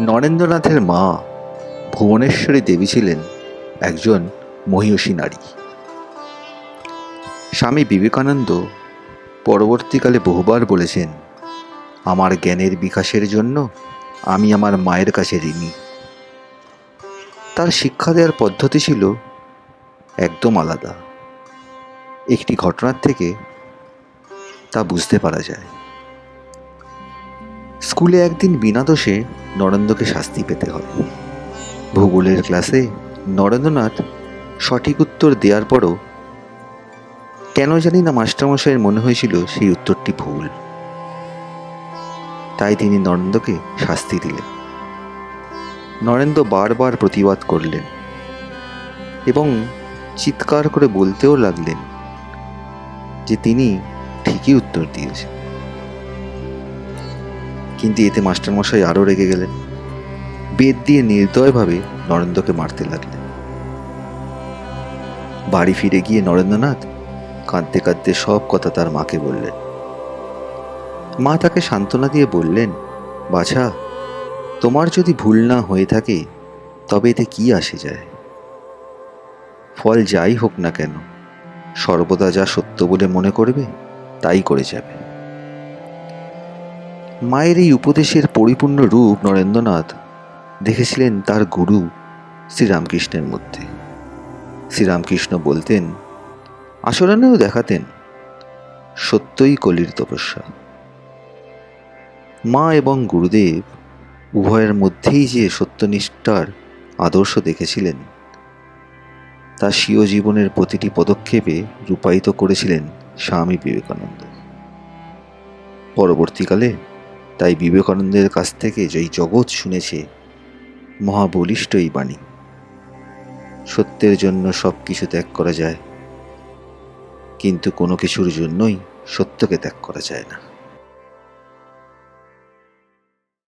নরেন্দ্রনাথের মা ভুবনেশ্বরী দেবী ছিলেন একজন মহিষী নারী। স্বামী বিবেকানন্দ পরবর্তীকালে বহুবার বলেছেন, আমার জ্ঞানের বিকাশের জন্য আমি আমার মায়ের কাছে ঋণী। তার শিক্ষা দেওয়ার পদ্ধতি ছিল একদম আলাদা। একটি ঘটনার থেকে তা বুঝতে পারা যায়। স্কুলে একদিন বিনা দোষে নরেন্দ্রকে শাস্তি পেতে হয়। ভূগোলের ক্লাসে নরেন্দ্রনাথ সঠিক উত্তর দেওয়ার পরও কেন জানি না মাস্টারমশাইয়ের মনে হয়েছিল সেই উত্তরটি ভুল। তাই তিনি নরেন্দ্রকে শাস্তি দিলেন। নরেন্দ্র বারবার প্রতিবাদ করলেন এবং চিৎকার করে বলতেও লাগলেন যে তিনি ঠিকই উত্তর দিয়েছেন। কিন্তু এতে মাস্টারমশাই আরও রেগে গেলেন। বেদ দিয়ে নির্দয়ভাবে নরেন্দ্রকে মারতে লাগলেন। বাড়ি ফিরে গিয়ে নরেন্দ্রনাথ কাঁদতে কাঁদতে সব কথা তার মাকে বললেন। মা তাকে সান্ত্বনা দিয়ে বললেন, বাছা, তোমার যদি ভুল না হয়ে থাকে, তবে এতে কি আসে যায়? ফল যাই হোক না কেন, সর্বদা যা সত্য বলে মনে করবে, তাই করে যাবে। মায়ের এই উপদেশের পরিপূর্ণ রূপ নরেন্দ্রনাথ দেখেছিলেন তার গুরু শ্রীরামকৃষ্ণের মধ্যে। শ্রীরামকৃষ্ণ বলতেন আচরণেও দেখাতেন, সত্যই কলির তপস্যা। মা এবং গুরুদেব উভয়ের মধ্যেই যে সত্যনিষ্ঠার আদর্শ দেখেছিলেন, তা স্বীয় জীবনের প্রতিটি পদক্ষেপে রূপায়িত করেছিলেন স্বামী বিবেকানন্দ। পরবর্তীকালে তাই বিবেকানন্দের কাছ থেকে যেই জগৎ শুনেছে, মহাবলিষ্ঠ এই বাণী। সত্যের জন্য সব কিছু ত্যাগ করা যায়, কিন্তু কোনো কিছুর জন্যই সত্যকে ত্যাগ করা যায় না।